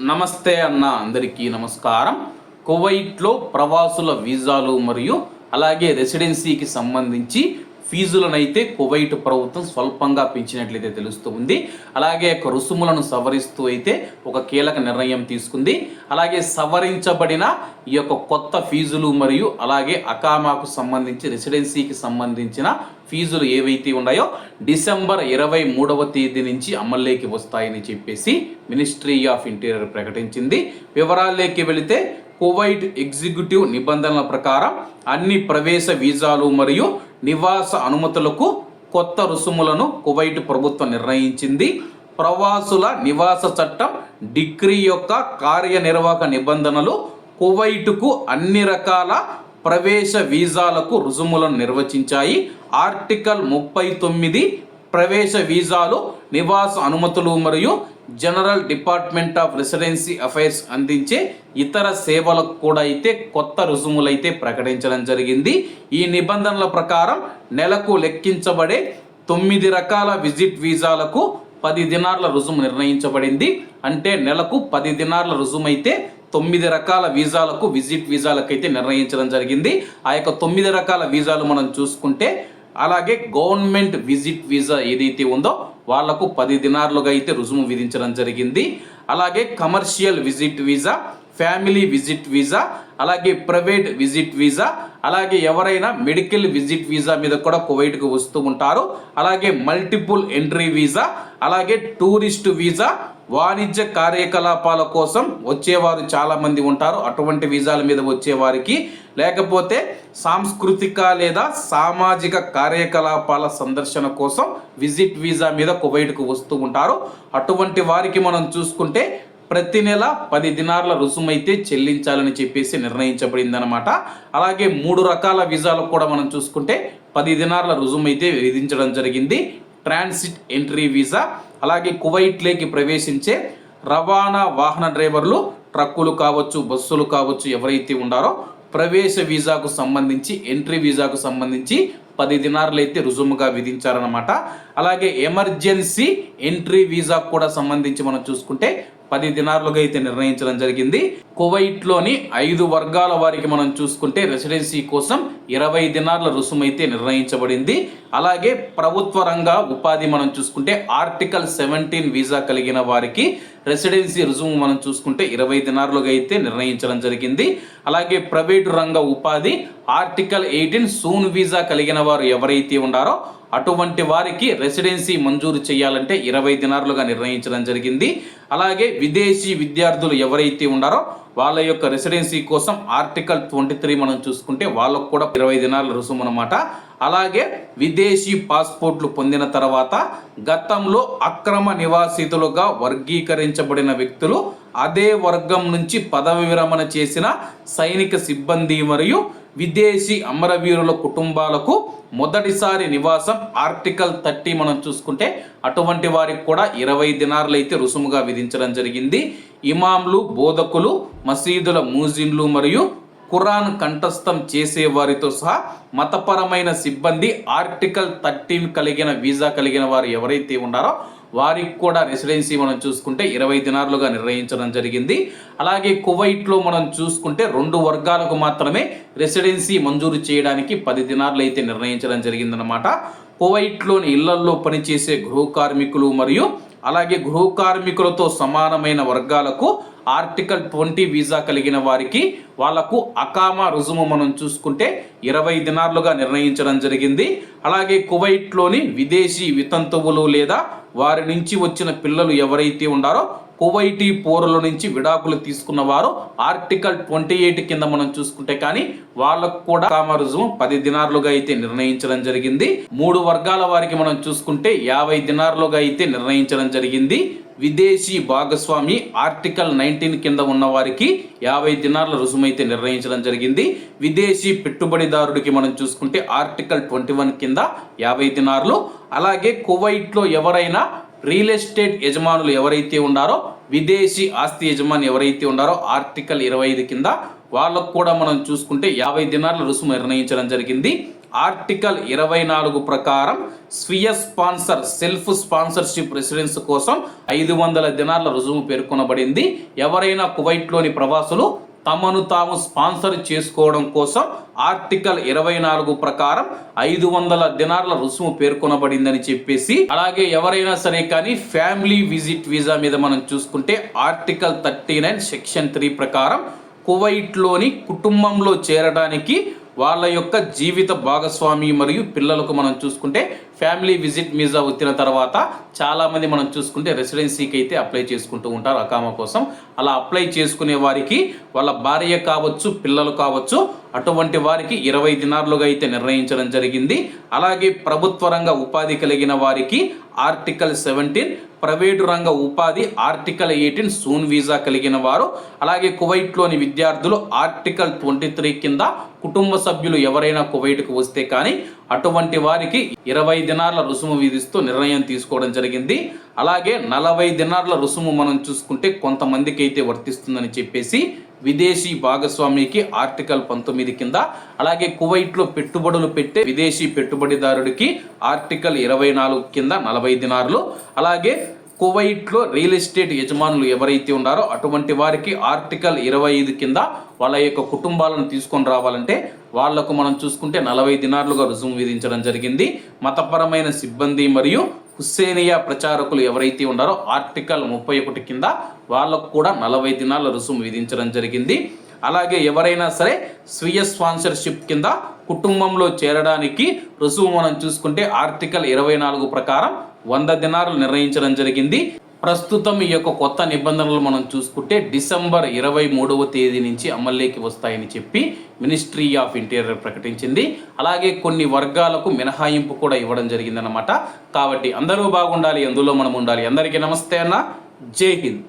నమస్తే అన్న అందరికీ నమస్కారం. కువైట్లో ప్రవాసుల వీసాలు మరియు అలాగే రెసిడెన్సీకి సంబంధించి ఫీజులనైతే కువైట్ ప్రభుత్వం స్వల్పంగా పెంచినట్లయితే తెలుస్తుంది అలాగే యొక్క రుసుములను సవరిస్తూ అయితే ఒక కీలక నిర్ణయం తీసుకుంది. అలాగే సవరించబడిన ఈ యొక్క కొత్త ఫీజులు మరియు అలాగే అకామాకు సంబంధించి రెసిడెన్సీకి సంబంధించిన ఫీజులు ఏవైతే ఉన్నాయో డిసెంబర్ ఇరవై మూడవ తేదీ నుంచి అమల్లోకి వస్తాయని చెప్పేసి మినిస్ట్రీ ఆఫ్ ఇంటీరియర్ ప్రకటించింది. వివరాల్లోకి వెళితే కువైట్ ఎగ్జిక్యూటివ్ నిబంధనల ప్రకారం అన్ని ప్రవేశ వీసాలు మరియు నివాస అనుమతులకు కొత్త రుసుములను కువైట్ ప్రభుత్వం నిర్ణయించింది. ప్రవాసుల నివాస చట్టం డిగ్రీ యొక్క కార్యనిర్వాహక నిబంధనలు కువైటుకు అన్ని రకాల ప్రవేశ వీసాలకు రుసుములను నిర్వచించాయి. ఆర్టికల్ ముప్పై తొమ్మిది ప్రవేశ వీసాలు నివాస అనుమతులు మరియు general department of residency affairs అందించే ఇతర సేవలకు కూడా అయితే కొత్త రుసుములైతే ప్రకటించడం జరిగింది. ఈ నిబంధనల ప్రకారం నెలకు లెక్కించబడే తొమ్మిది రకాల విజిట్ వీసాలకు పది దినార్ల రుసుము నిర్ణయించబడింది. అంటే నెలకు పది దినార్ల రుసుము అయితే తొమ్మిది రకాల వీసాలకు విజిట్ వీసాలకైతే నిర్ణయించడం జరిగింది. ఆ యొక్క తొమ్మిది రకాల వీసాలు మనం చూసుకుంటే అలాగే గవర్నమెంట్ విజిట్ వీసా ఏదైతే ఉందో వాళ్ళకు పది దినార్లుగా అయితే రుసుము విధించడం జరిగింది. అలాగే commercial visit visa family visit visa అలాగే ప్రైవేట్ విజిట్ వీసా అలాగే ఎవరైనా మెడికల్ విజిట్ వీసా మీద కూడా కువైట్కు వస్తూ ఉంటారు. అలాగే మల్టిపుల్ ఎంట్రీ వీసా అలాగే టూరిస్ట్ వీసా వాణిజ్య కార్యకలాపాల కోసం వచ్చేవారు చాలామంది ఉంటారు. అటువంటి వీసాల మీద వచ్చేవారికి లేకపోతే సాంస్కృతిక లేదా సామాజిక కార్యకలాపాల సందర్శన కోసం విజిట్ వీసా మీద కువైట్కు వస్తూ ఉంటారు. అటువంటి వారికి మనం చూసుకుంటే ప్రతి నెల పది దినార్ల రుసుమైతే చెల్లించాలని చెప్పేసి నిర్ణయించబడిందనమాట అలాగే మూడు రకాల వీసాలకు కూడా మనం చూసుకుంటే పది దినార్ల రుజుమైతే విధించడం జరిగింది. ట్రాన్సిట్ ఎంట్రీ వీసా అలాగే కువైట్లోకి ప్రవేశించే రవాణా వాహన డ్రైవర్లు ట్రక్కులు కావచ్చు బస్సులు కావచ్చు ఎవరైతే ఉండారో ప్రవేశ వీసాకు సంబంధించి ఎంట్రీ వీసాకు సంబంధించి పది దినారులు అయితే రుజుముగా విధించారనమాట అలాగే ఎమర్జెన్సీ ఎంట్రీ వీసాకు కూడా సంబంధించి మనం చూసుకుంటే పది దినార్లుగా అయితే నిర్ణయించడం జరిగింది. కువైట్లోని ఐదు వర్గాల వారికి మనం చూసుకుంటే రెసిడెన్సీ కోసం ఇరవై దినార్ల రుసుము అయితే నిర్ణయించబడింది. అలాగే ప్రభుత్వ రంగ ఉపాధి మనం చూసుకుంటే ఆర్టికల్ సెవెంటీన్ వీసా కలిగిన వారికి రెసిడెన్సీ రుసుము మనం చూసుకుంటే ఇరవై దినారులుగా అయితే నిర్ణయించడం జరిగింది. అలాగే ప్రైవేటు రంగ ఉపాధి ఆర్టికల్ ఎయిటీన్ సూన్ వీసా కలిగిన వారు ఎవరైతే ఉన్నారో అటువంటి వారికి రెసిడెన్సీ మంజూరు చేయాలంటే ఇరవై దినార్లుగా నిర్ణయించడం జరిగింది. అలాగే విదేశీ విద్యార్థులు ఎవరైతే ఉన్నారో వాళ్ళ యొక్క రెసిడెన్సీ కోసం ఆర్టికల్ ట్వంటీ త్రీ మనం చూసుకుంటే వాళ్ళకు కూడా ఇరవై దినాల రుసుము అనమాట అలాగే విదేశీ పాస్పోర్ట్లు పొందిన తర్వాత గతంలో అక్రమ నివాసితులుగా వర్గీకరించబడిన వ్యక్తులు అదే వర్గం నుంచి పదవి విరమణ చేసిన సైనిక సిబ్బంది మరియు విదేశీ అమరవీరుల కుటుంబాలకు మొదటిసారి నివాసం ఆర్టికల్ థర్టీ మనం చూసుకుంటే అటువంటి వారికి కూడా ఇరవై దినార్లు అయితే రుసుముగా విధించడం జరిగింది. ఇమాంలు బోధకులు మసీదుల మూజిన్లు మరియు ఖురాన్ కంఠస్థం చేసే వారితో సహా మతపరమైన సిబ్బంది ఆర్టికల్ థర్టీన్ కలిగిన వీసా కలిగిన వారు ఎవరైతే ఉన్నారో వారికి కూడా రెసిడెన్సీ మనం చూసుకుంటే ఇరవై దినారులుగా నిర్ణయించడం జరిగింది. అలాగే కువైట్లో మనం చూసుకుంటే రెండు వర్గాలకు మాత్రమే రెసిడెన్సీ మంజూరు చేయడానికి పది దినార్లు అయితే నిర్ణయించడం జరిగిందనమాట కువైట్లోని ఇళ్ళల్లో పనిచేసే గృహ కార్మికులు మరియు అలాగే గృహ కార్మికులతో సమానమైన వర్గాలకు ఆర్టికల్ ట్వంటీ వీసా కలిగిన వారికి వాళ్ళకు అకామా రుజుము మనం చూసుకుంటే ఇరవై దినార్లుగా నిర్ణయించడం జరిగింది. అలాగే కువైట్లోని విదేశీ వితంతువులు లేదా వారి నుంచి వచ్చిన పిల్లలు ఎవరైతే ఉన్నారో కువైటీ పోరుల నుంచి విడాకులు తీసుకున్న వారు ఆర్టికల్ ట్వంటీ ఎయిట్ కింద మనం చూసుకుంటే కానీ వాళ్ళకు కూడా కామరుజు పది దినారులుగా అయితే నిర్ణయించడం జరిగింది. మూడు వర్గాల వారికి మనం చూసుకుంటే యాభై దినార్లుగా అయితే నిర్ణయించడం జరిగింది. విదేశీ భాగస్వామి ఆర్టికల్ నైన్టీన్ కింద ఉన్న వారికి యాభై దినార్ల రుసుమైతే నిర్ణయించడం జరిగింది. విదేశీ పెట్టుబడిదారుడికి మనం చూసుకుంటే ఆర్టికల్ ట్వంటీ వన్ కింద యాభై దినార్లు. అలాగే కువైట్లో ఎవరైనా రియల్ ఎస్టేట్ యజమానులు ఎవరైతే ఉన్నారో విదేశీ ఆస్తి యజమాని ఎవరైతే ఉన్నారో ఆర్టికల్ ఇరవై ఐదు కింద వాళ్ళకు కూడా మనం చూసుకుంటే యాభై దినాల రుసుము నిర్ణయించడం జరిగింది. ఆర్టికల్ ఇరవై నాలుగు ప్రకారం స్వీయ స్పాన్సర్ సెల్ఫ్ స్పాన్సర్షిప్ రెసిడెన్స్ కోసం ఐదు వందల దినాల రుజువు పేర్కొనబడింది. ఎవరైనా కువైట్లోని ప్రవాసులు తమను తాము స్పాన్సర్ చేసుకోవడం కోసం ఆర్టికల్ ఇరవై నాలుగు ప్రకారం ఐదు వందల దినార్ల రుసుము పేర్కొనబడిందని చెప్పేసి అలాగే ఎవరైనా సరే కానీ ఫ్యామిలీ విజిట్ వీసా మీద మనం చూసుకుంటే article thirty nine section three ప్రకారం కువైట్లోని కుటుంబంలో చేరడానికి వాళ్ళ యొక్క జీవిత భాగస్వామి మరియు పిల్లలకు మనం చూసుకుంటే ఫ్యామిలీ విజిట్ వీసా వచ్చిన తర్వాత చాలామంది మనం చూసుకుంటే రెసిడెన్సీకి అయితే అప్లై చేసుకుంటూ ఉంటారు అకామా కోసం. అలా అప్లై చేసుకునే వారికి వాళ్ళ భార్య కావచ్చు పిల్లలు కావచ్చు అటువంటి వారికి ఇరవై దినార్లుగా అయితే నిర్ణయించడం జరిగింది. అలాగే ప్రభుత్వ రంగ ఉపాధి కలిగిన వారికి ఆర్టికల్ సెవెంటీన్ ప్రైవేటు రంగ ఉపాధి ఆర్టికల్ ఎయిటీన్ సూన్ వీసా కలిగిన వారు. అలాగే కువైట్లోని విద్యార్థులు ఆర్టికల్ ట్వంటీ త్రీ కింద కుటుంబ సభ్యులు ఎవరైనా కువైట్కు వస్తే కానీ అటువంటి వారికి ఇరవై దినార్ల రుసుము విధిస్తూ నిర్ణయం తీసుకోవడం జరిగింది. అలాగే నలభై దినార్ల రుసుము మనం చూసుకుంటే కొంతమందికి అయితే వర్తిస్తుందని చెప్పేసి విదేశీ భాగస్వామికి ఆర్టికల్ పంతొమ్మిది కింద అలాగే కువైట్లో పెట్టుబడులు పెట్టే విదేశీ పెట్టుబడిదారుడికి ఆర్టికల్ ఇరవై నాలుగు కింద నలభై దినార్లు అలాగే కువైట్లో రియల్ ఎస్టేట్ యజమానులు ఎవరైతే ఉన్నారో అటువంటి వారికి ఆర్టికల్ ఇరవై ఐదు కింద వాళ్ళ యొక్క కుటుంబాలను తీసుకొని రావాలంటే వాళ్ళకు మనం చూసుకుంటే నలభై దినార్లుగా రుజువు విధించడం జరిగింది. మతపరమైన సిబ్బంది మరియు హుస్సేనియా ప్రచారకులు ఎవరైతే ఉన్నారో ఆర్టికల్ ముప్పై ఒకటి కింద వాళ్ళకు కూడా నలభై దినాల రుసుము విధించడం జరిగింది. అలాగే ఎవరైనా సరే స్వీయ స్పాన్సర్షిప్ కింద కుటుంబంలో చేరడానికి రుసుము మనం చూసుకుంటే ఆర్టికల్ ఇరవై నాలుగు ప్రకారం వంద దినాలు నిర్ణయించడం జరిగింది. ప్రస్తుతం ఈ యొక్క కొత్త నిబంధనలు మనం చూసుకుంటే డిసెంబర్ ఇరవై మూడవ తేదీ నుంచి అమల్లోకి వస్తాయని చెప్పి మినిస్ట్రీ ఆఫ్ ఇంటీరియర్ ప్రకటించింది. అలాగే కొన్ని వర్గాలకు మినహాయింపు కూడా ఇవ్వడం జరిగిందన్నమాట. కాబట్టి అందరూ బాగుండాలి అందులో మనం ఉండాలి. అందరికీ నమస్తే అన్న. జై హింద్.